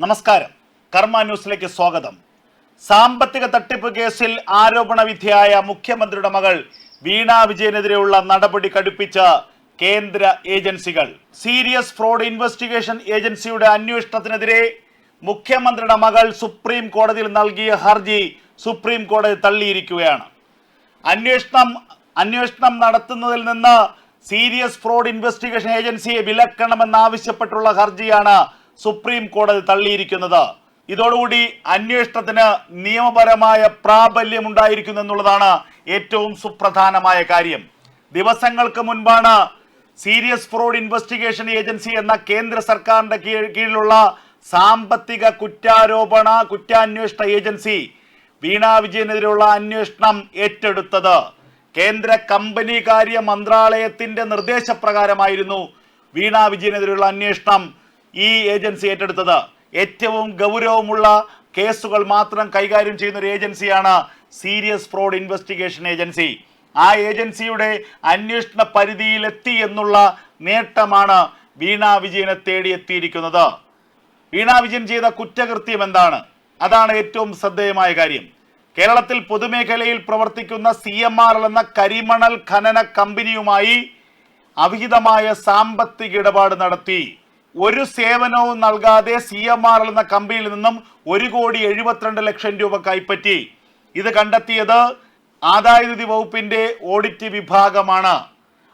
നമസ്കാരം. കർമ്മ ന്യൂസിലേക്ക് സ്വാഗതം. സാമ്പത്തിക തട്ടിപ്പ് കേസിൽ ആരോപണ വിധിയായ മുഖ്യമന്ത്രിയുടെ മകൾ വീണ വിജയനെതിരെയുള്ള നടപടി കടുപ്പിച്ച കേന്ദ്ര ഏജൻസികൾ. സീരിയസ് ഫ്രോഡ് ഇൻവെസ്റ്റിഗേഷൻ ഏജൻസിയുടെ അന്വേഷണത്തിനെതിരെ മുഖ്യമന്ത്രിയുടെ മകൾ സുപ്രീം കോടതിയിൽ നൽകിയ ഹർജി സുപ്രീം കോടതി തള്ളിയിരിക്കുകയാണ്. അന്വേഷണം അന്വേഷണം നടത്തുന്നതിൽ നിന്ന് സീരിയസ് ഫ്രോഡ് ഇൻവെസ്റ്റിഗേഷൻ ഏജൻസിയെ വിലക്കണമെന്നാവശ്യപ്പെട്ടുള്ള ഹർജിയാണ് സുപ്രീം കോടതി തള്ളിയിരിക്കുന്നത്. ഇതോടുകൂടി അന്വേഷണത്തിന് നിയമപരമായ പ്രാബല്യം ഉണ്ടായിരിക്കുന്നു എന്നുള്ളതാണ് ഏറ്റവും സുപ്രധാനമായ കാര്യം. ദിവസങ്ങൾക്ക് മുൻപാണ് സീരിയസ് ഫ്രോഡ് ഇൻവെസ്റ്റിഗേഷൻ ഏജൻസി എന്ന കേന്ദ്ര സർക്കാരിന്റെ കീഴിലുള്ള സാമ്പത്തിക കുറ്റാരോപണ കുറ്റാന്വേഷണ ഏജൻസി വീണ വിജയനെതിരെയുള്ള അന്വേഷണം ഏറ്റെടുത്തത്. കേന്ദ്ര കമ്പനി കാര്യ മന്ത്രാലയത്തിന്റെ നിർദ്ദേശപ്രകാരമായിരുന്നു വീണ വിജയനെതിരെയുള്ള അന്വേഷണം ഈ ഏജൻസി ഏറ്റെടുത്തത്. ഏറ്റവും ഗൗരവമുള്ള കേസുകൾ മാത്രം കൈകാര്യം ചെയ്യുന്ന ഒരു ഏജൻസിയാണ് സീരിയസ് ഫ്രോഡ് ഇൻവെസ്റ്റിഗേഷൻ ഏജൻസി. ആ ഏജൻസിയുടെ അന്വേഷണ പരിധിയിലെത്തി എന്നുള്ള നേട്ടമാണ് വീണ വിജയനെ തേടി എത്തിയിരിക്കുന്നത് വീണ വിജയൻ ചെയ്ത കുറ്റകൃത്യം എന്താണ്? അതാണ് ഏറ്റവും ശ്രദ്ധേയമായ കാര്യം. കേരളത്തിൽ പൊതുമേഖലയിൽ പ്രവർത്തിക്കുന്ന സി എം ആർ എന്ന കരിമണൽ ഖനന കമ്പനിയുമായി അവിഹിതമായ സാമ്പത്തിക ഇടപാട് നടത്തി. ഒരു സേവനവും നൽകാതെ സി എം ആർ എന്ന കമ്പനിയിൽ നിന്നും ഒരു കോടി എഴുപത്തിരണ്ട് ലക്ഷം രൂപ കൈപ്പറ്റി. ഇത് കണ്ടെത്തിയത് ആദായനിധി വകുപ്പിന്റെ ഓഡിറ്റ് വിഭാഗമാണ്.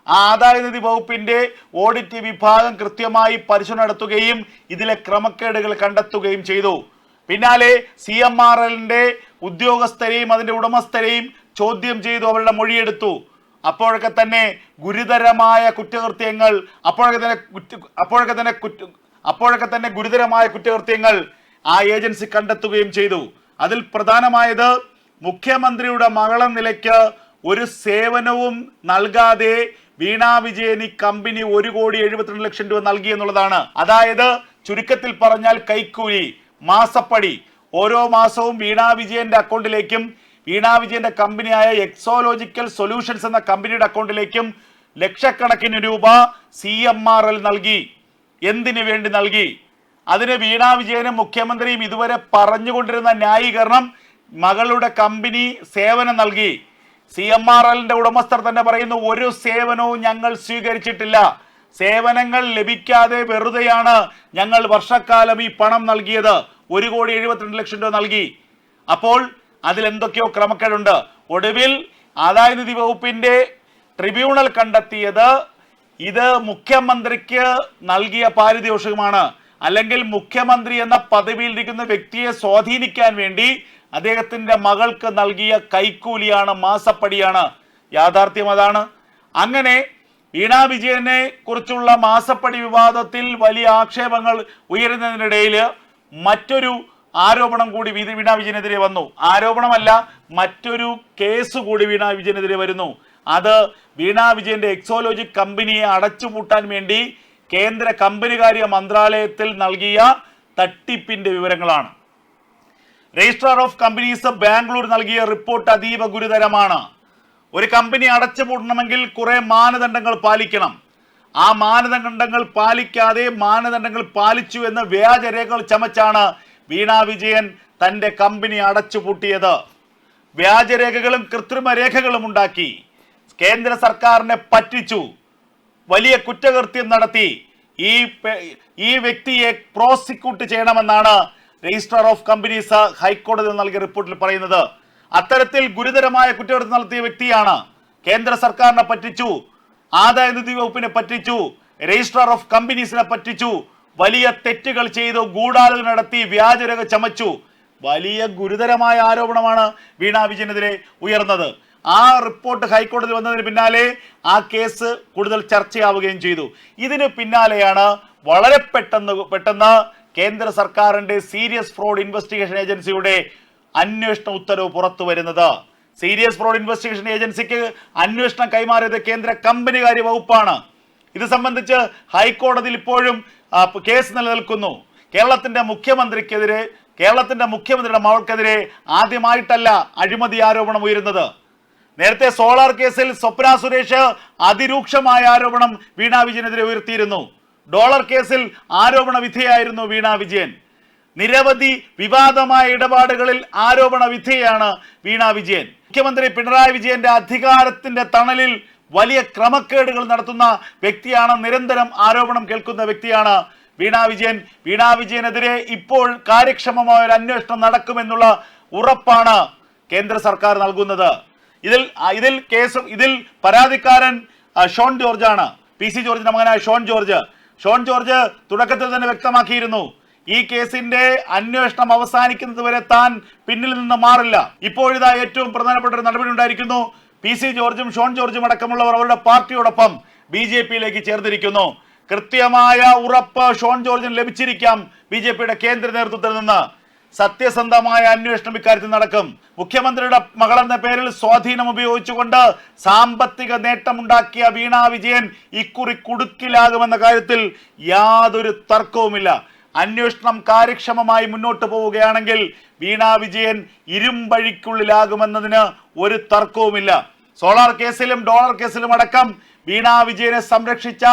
ആ ആദായനിധി വകുപ്പിന്റെ ഓഡിറ്റ് വിഭാഗം കൃത്യമായി പരിശോധന നടത്തുകയും ഇതിലെ ക്രമക്കേടുകൾ കണ്ടെത്തുകയും ചെയ്തു. പിന്നാലെ സി എം ആർ എല്ലിന്റെ ഉദ്യോഗസ്ഥരെയും അതിന്റെ ഉടമസ്ഥരെയും ചോദ്യം ചെയ്തു അവരുടെ മൊഴിയെടുത്തു. അപ്പോഴൊക്കെ തന്നെ ഗുരുതരമായ കുറ്റകൃത്യങ്ങൾ അപ്പോഴൊക്കെ തന്നെ കുറ്റ അപ്പോഴൊക്കെ തന്നെ കുറ്റ അപ്പോഴൊക്കെ തന്നെ ഗുരുതരമായ കുറ്റകൃത്യങ്ങൾ ആ ഏജൻസി കണ്ടെത്തുകയും ചെയ്തു. അതിൽ പ്രധാനമായത് മുഖ്യമന്ത്രിയുടെ മകളെ നിലയ്ക്ക് ഒരു സേവനവും നൽകാതെ വീണ വിജയൻ ഈ കമ്പനി ഒരു കോടി എഴുപത്തിരണ്ട് ലക്ഷം രൂപ നൽകി എന്നുള്ളതാണ്. അതായത് ചുരുക്കത്തിൽ പറഞ്ഞാൽ കൈക്കൂലി മാസപ്പടി. ഓരോ മാസവും വീണ വിജയന്റെ അക്കൗണ്ടിലേക്കും വീണ വിജയന്റെ കമ്പനിയായ എക്സോലോജിക്കൽ സൊല്യൂഷൻസ് എന്ന കമ്പനിയുടെ അക്കൗണ്ടിലേക്കും ലക്ഷക്കണക്കിന് രൂപ സി എം ആർ എൽ നൽകി. എന്തിനു വേണ്ടി നൽകി? അതിന് വീണ വിജയനും മുഖ്യമന്ത്രിയും ഇതുവരെ പറഞ്ഞുകൊണ്ടിരുന്ന ന്യായീകരണം മകളുടെ കമ്പനി സേവനം നൽകി. സി എം ആർ എല്ലിന്റെ ഉടമസ്ഥർ തന്നെ പറയുന്നു ഒരു സേവനവും ഞങ്ങൾ സ്വീകരിച്ചിട്ടില്ല. സേവനങ്ങൾ ലഭിക്കാതെ വെറുതെയാണ് ഞങ്ങൾ വർഷക്കാലം ഈ പണം നൽകിയത്. ഒരു കോടി എഴുപത്തിരണ്ട് ലക്ഷം രൂപ നൽകി. അപ്പോൾ അതിൽ എന്തൊക്കെയോ ക്രമക്കേടുണ്ട്. ഒടുവിൽ ആദായ നികുതി വകുപ്പിന്റെ ട്രിബ്യൂണൽ കണ്ടെത്തിയത് ഇത് മുഖ്യമന്ത്രിക്ക് നൽകിയ പാരിതോഷികമാണ്. അല്ലെങ്കിൽ മുഖ്യമന്ത്രി എന്ന പദവിയിലിരിക്കുന്ന വ്യക്തിയെ സ്വാധീനിക്കാൻ വേണ്ടി അദ്ദേഹത്തിന്റെ മകൾക്ക് നൽകിയ കൈക്കൂലിയാണ് മാസപ്പടിയാണ്. യാഥാർത്ഥ്യം അതാണ്. അങ്ങനെ വീണ വിജയനെ കുറിച്ചുള്ള മാസപ്പടി വിവാദത്തിൽ വലിയ ആക്ഷേപങ്ങൾ ഉയരുന്നതിനിടയിൽ മറ്റൊരു ആരോപണം കൂടി വീണ വിജയനെതിരെ വന്നു. ആരോപണമല്ല മറ്റൊരു കേസ് കൂടി വീണ വിജയനെതിരെ വരുന്നു. അത് വീണ വിജയന്റെ എക്സോലോജി കമ്പനിയെ അടച്ചുപൂട്ടാൻ വേണ്ടി കേന്ദ്ര കമ്പനികാര്യ മന്ത്രാലയത്തിൽ നൽകിയ തട്ടിപ്പിന്റെ വിവരങ്ങളാണ്. രജിസ്ട്രാർ ഓഫ് കമ്പനീസ് ബാംഗ്ലൂർ നൽകിയ റിപ്പോർട്ട് അതീവ ഗുരുതരമാണ്. ഒരു കമ്പനി അടച്ചുപൂട്ടണമെങ്കിൽ കുറെ മാനദണ്ഡങ്ങൾ പാലിക്കണം. ആ മാനദണ്ഡങ്ങൾ പാലിക്കാതെ മാനദണ്ഡങ്ങൾ പാലിച്ചു എന്ന വ്യാജരേഖകൾ ചമച്ചാണ് വീണ വിജയൻ തന്റെ കമ്പനി അടച്ചുപൂട്ടിയത്. വ്യാജരേഖകളും കൃത്രിമ രേഖകളും ഉണ്ടാക്കി. കേന്ദ്ര സർക്കാരിനെ പറ്റിച്ചു. വലിയ കുറ്റകൃത്യം നടത്തി. ഈ ഈ വ്യക്തിയെ പ്രോസിക്യൂട്ട് ചെയ്യണമെന്നാണ് രജിസ്ട്രാർ ഓഫ് കമ്പനീസ് ഹൈക്കോടതി നൽകിയ റിപ്പോർട്ടിൽ പറയുന്നത്. അത്തരത്തിൽ ഗുരുതരമായ കുറ്റകൃത്യം നടത്തിയ വ്യക്തിയാണ് കേന്ദ്ര സർക്കാരിനെ പറ്റിച്ചു ആദായ നികുതി വകുപ്പിനെ പറ്റിച്ചു രജിസ്ട്രാർ ഓഫ് കമ്പനീസിനെ പറ്റിച്ചു വലിയ തെറ്റുകൾ ചെയ്തു ഗൂഢാലോചന നടത്തി വ്യാജരേഖ ചമച്ചു. വലിയ ഗുരുതരമായ ആരോപണമാണ് വീണ വിജയനെതിരെ ഉയർന്നത്. ആ റിപ്പോർട്ട് ഹൈക്കോടതി വന്നതിന് പിന്നാലെ ആ കേസ് കൂടുതൽ ചർച്ചയാവുകയും ചെയ്തു. ഇതിന് പിന്നാലെയാണ് വളരെ പെട്ടെന്ന് പെട്ടെന്ന് കേന്ദ്ര സർക്കാരിന്റെ സീരിയസ് ഫ്രോഡ് ഇൻവെസ്റ്റിഗേഷൻ ഏജൻസിയുടെ അന്വേഷണ ഉത്തരവ് പുറത്തു വരുന്നത്. സീരിയസ് ഫ്രോഡ് ഇൻവെസ്റ്റിഗേഷൻ ഏജൻസിക്ക് അന്വേഷണം കൈമാറിയത് കേന്ദ്ര കമ്പനികാര്യ വകുപ്പാണ്. ഇത് സംബന്ധിച്ച് ഹൈക്കോടതിയിൽ ഇപ്പോഴും കേസ് നിലനിൽക്കുന്നു. കേരളത്തിന്റെ മുഖ്യമന്ത്രിക്കെതിരെ കേരളത്തിന്റെ മുഖ്യമന്ത്രിയുടെ മകൾക്കെതിരെ ആദ്യമായിട്ടല്ല അഴിമതി ആരോപണം ഉയരുന്നത്. നേരത്തെ സോളാർ കേസിൽ സ്വപ്ന സുരേഷ് അതിരൂക്ഷമായ ആരോപണം വീണ വിജയനെതിരെ ഉയർത്തിയിരുന്നു. ഡോളർ കേസിൽ ആരോപണ വിധേയായിരുന്നു വീണ വിജയൻ. നിരവധി വിവാദമായ ഇടപാടുകളിൽ ആരോപണ വിധേയാണ് വീണ വിജയൻ. മുഖ്യമന്ത്രി പിണറായി വിജയന്റെ അധികാരത്തിന്റെ തണലിൽ വലിയ ക്രമക്കേടുകൾ നടത്തുന്ന വ്യക്തിയാണ് നിരന്തരം ആരോപണം കേൾക്കുന്ന വ്യക്തിയാണ് വീണ വിജയൻ. വീണ വിജയനെതിരെ ഇപ്പോൾ കാര്യക്ഷമമായ ഒരു അന്വേഷണം നടക്കുമെന്നുള്ള ഉറപ്പാണ് കേന്ദ്ര സർക്കാർ നൽകുന്നത്. ഇതിൽ ഇതിൽ കേസ് ഇതിൽ പരാതിക്കാരൻ ഷോൺ ജോർജ് ആണ് പി സി ജോർജിന്റെ മകനായ ഷോൺ ജോർജ്. ഷോൺ ജോർജ് തുടക്കത്തിൽ തന്നെ വ്യക്തമാക്കിയിരുന്നു. ഈ കേസിന്റെ അന്വേഷണം അവസാനിക്കുന്നത് വരെ താൻ പിന്നിൽ നിന്ന് മാറില്ല. ഇപ്പോഴിതാ ഏറ്റവും പ്രധാനപ്പെട്ട ഒരു നടപടി ഉണ്ടായിരിക്കുന്നു. പി സി ജോർജും ഷോൺ ജോർജും അടക്കമുള്ളവർ അവരുടെ പാർട്ടിയോടൊപ്പം ബി ജെ പിയിലേക്ക് ചേർന്നിരിക്കുന്നു. കൃത്യമായ ഉറപ്പ് ഷോൺ ജോർജിന് ലഭിച്ചിരിക്കാം ബി ജെ പിയുടെ കേന്ദ്ര നേതൃത്വത്തിൽ നിന്ന്. സത്യസന്ധമായ അന്വേഷണം ഇക്കാര്യത്തിൽ നടക്കും. മുഖ്യമന്ത്രിയുടെ മകളെന്ന പേരിൽ സ്വാധീനം ഉപയോഗിച്ചുകൊണ്ട് സാമ്പത്തിക നേട്ടമുണ്ടാക്കിയ വീണാ വിജയൻ ഇക്കുറി കുടുക്കിലാകുമെന്ന കാര്യത്തിൽ യാതൊരു തർക്കവുമില്ല. അന്വേഷണം കാര്യക്ഷമമായി മുന്നോട്ട് പോവുകയാണെങ്കിൽ വീണ വിജയൻ ഇരുമ്പഴിക്കുള്ളിലാകുമെന്നതിന് ഒരു തർക്കവുമില്ല. സോളാർ കേസിലും ഡോളർ കേസിലും അടക്കം വീണ വിജയനെ സംരക്ഷിച്ച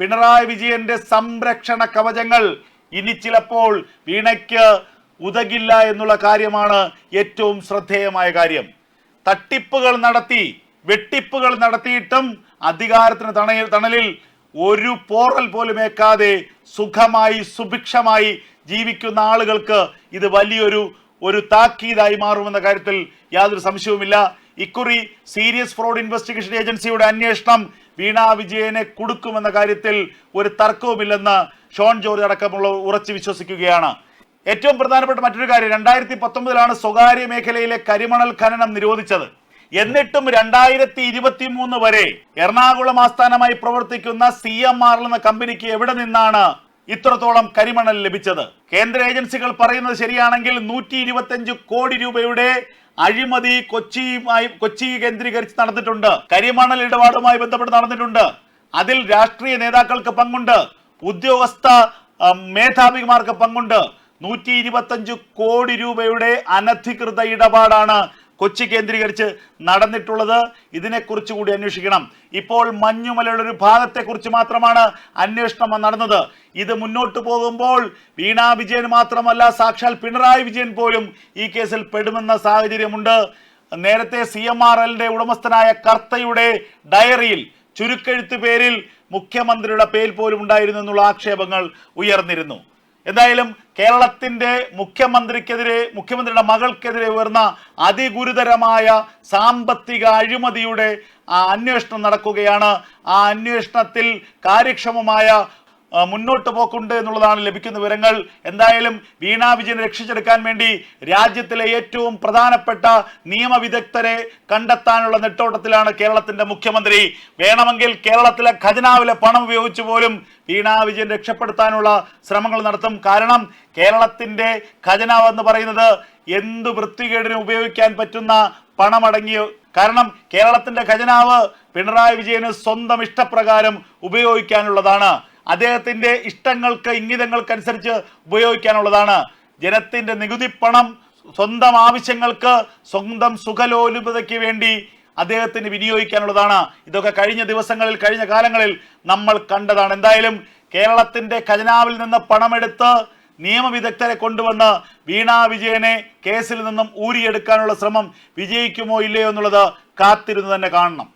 പിണറായി വിജയന്റെ സംരക്ഷണ കവചങ്ങൾ ഇനി ചിലപ്പോൾ വീണയ്ക്ക് ഉതകില്ല എന്നുള്ള കാര്യമാണ് ഏറ്റവും ശ്രദ്ധേയമായ കാര്യം. തട്ടിപ്പുകൾ നടത്തി വെട്ടിപ്പുകൾ നടത്തിയിട്ടും അധികാരത്തിന് തണയിൽ തണലിൽ ഒരു പോറൽ പോലും ഏക്കാതെ സുഖമായി സുഭിക്ഷമായി ജീവിക്കുന്ന ആളുകൾക്ക് ഇത് വലിയൊരു ഒരു താക്കീതായി മാറുമെന്ന കാര്യത്തിൽ യാതൊരു സംശയവുമില്ല. ഇക്കുറി സീരിയസ് ഫ്രോഡ് ഇൻവെസ്റ്റിഗേഷൻ ഏജൻസിയുടെ അന്വേഷണം വീണ വിജയനെ കൊടുക്കുമെന്ന കാര്യത്തിൽ ഒരു തർക്കവുമില്ലെന്ന് ഷോൺ ജോർജ് അടക്കമുള്ള ഉറച്ചു വിശ്വസിക്കുകയാണ്. ഏറ്റവും പ്രധാനപ്പെട്ട മറ്റൊരു കാര്യം രണ്ടായിരത്തി പത്തൊമ്പതിലാണ് സ്വകാര്യ മേഖലയിലെ കരിമണൽ ഖനനം നിരോധിച്ചത്. എന്നിട്ടും രണ്ടായിരത്തി ഇരുപത്തി മൂന്ന് വരെ എറണാകുളം ആസ്ഥാനമായി പ്രവർത്തിക്കുന്ന സി എം ആർ എന്ന കമ്പനിക്ക് എവിടെ നിന്നാണ് ഇത്രത്തോളം കരിമണൽ ലഭിച്ചത്? കേന്ദ്ര ഏജൻസികൾ പറയുന്നത് ശരിയാണെങ്കിൽ നൂറ്റി ഇരുപത്തിയഞ്ച് കോടി രൂപയുടെ അഴിമതി കൊച്ചിയുമായി കൊച്ചി കേന്ദ്രീകരിച്ച് നടന്നിട്ടുണ്ട്. കരിമണൽ ഇടപാടുമായി ബന്ധപ്പെട്ട് നടന്നിട്ടുണ്ട്. അതിൽ രാഷ്ട്രീയ നേതാക്കൾക്ക് പങ്കുണ്ട്. ഉദ്യോഗസ്ഥ മേധാവിമാർക്ക് പങ്കുണ്ട്. നൂറ്റി ഇരുപത്തഞ്ച് കോടി രൂപയുടെ അനധികൃത ഇടപാടാണ് കൊച്ചി കേന്ദ്രീകരിച്ച് നടന്നിട്ടുള്ളത് ഇതിനെക്കുറിച്ച് കൂടി അന്വേഷിക്കണം. ഇപ്പോൾ മഞ്ഞുമലയുടെ ഒരു ഭാഗത്തെക്കുറിച്ച് മാത്രമാണ് അന്വേഷണം നടന്നത്. ഇത് മുന്നോട്ട് പോകുമ്പോൾ വീണ വിജയൻ മാത്രമല്ല സാക്ഷാൽ പിണറായി വിജയൻ പോലും ഈ കേസിൽ പെടുമെന്ന സാഹചര്യമുണ്ട്. നേരത്തെ സി എം ആർ എല്ലിന്റെ ഉടമസ്ഥനായ കർത്തയുടെ ഡയറിയിൽ ചുരുക്കെഴുത്ത് പേരിൽ മുഖ്യമന്ത്രിയുടെ പേര് പോലും ഉണ്ടായിരുന്നു എന്നുള്ള ആക്ഷേപങ്ങൾ ഉയർന്നിരുന്നു. എന്തായാലും കേരളത്തിന്റെ മുഖ്യമന്ത്രിക്കെതിരെ മുഖ്യമന്ത്രിയുടെ മകൾക്കെതിരെ ഉയർന്ന അതിഗുരുതരമായ സാമ്പത്തിക അഴിമതിയുടെ അന്വേഷണം നടക്കുകയാണ്. ആ അന്വേഷണത്തിൽ കാര്യക്ഷമമായ മുന്നോട്ട് പോക്കുണ്ട് എന്നുള്ളതാണ് ലഭിക്കുന്ന വിവരങ്ങൾ. എന്തായാലും വീണ വിജയനെ രക്ഷിച്ചെടുക്കാൻ വേണ്ടി രാജ്യത്തിലെ ഏറ്റവും പ്രധാനപ്പെട്ട നിയമവിദഗ്ധരെ കണ്ടെത്താനുള്ള നെട്ടോട്ടത്തിലാണ് കേരളത്തിന്റെ മുഖ്യമന്ത്രി. വേണമെങ്കിൽ കേരളത്തിലെ ഖജനാവിലെ പണം ഉപയോഗിച്ച് പോലും വീണ വിജയൻ രക്ഷപ്പെടുത്താനുള്ള ശ്രമങ്ങൾ നടത്തും. കാരണം കേരളത്തിന്റെ ഖജനാവ് എന്ന് പറയുന്നത് എന്ത് വൃത്തികേടിന് ഉപയോഗിക്കാൻ പറ്റുന്ന പണമടങ്ങിയ കാരണം കേരളത്തിന്റെ ഖജനാവ് പിണറായി വിജയന് സ്വന്തം ഇഷ്ടപ്രകാരം ഉപയോഗിക്കാനുള്ളതാണ്. അദ്ദേഹത്തിന്റെ ഇഷ്ടങ്ങൾക്ക് ഇംഗിതങ്ങൾക്കനുസരിച്ച് ഉപയോഗിക്കാനുള്ളതാണ്. ജനത്തിന്റെ നികുതി പണം സ്വന്തം ആവശ്യങ്ങൾക്ക് സ്വന്തം സുഖലോലുപതയ്ക്ക് വേണ്ടി അദ്ദേഹത്തിന് വിനിയോഗിക്കാനുള്ളതാണ്. ഇതൊക്കെ കഴിഞ്ഞ ദിവസങ്ങളിൽ കഴിഞ്ഞ കാലങ്ങളിൽ നമ്മൾ കണ്ടതാണ്. എന്തായാലും കേരളത്തിന്റെ ഖജനാവിൽ നിന്ന് പണമെടുത്ത് നിയമവിദഗ്ധരെ കൊണ്ടുവന്ന് വീണ വിജയനെ കേസിൽ നിന്നും ഊരിയെടുക്കാനുള്ള ശ്രമം വിജയിക്കുമോ ഇല്ലയോ എന്നുള്ളത് കാത്തിരുന്ന് തന്നെ കാണണം.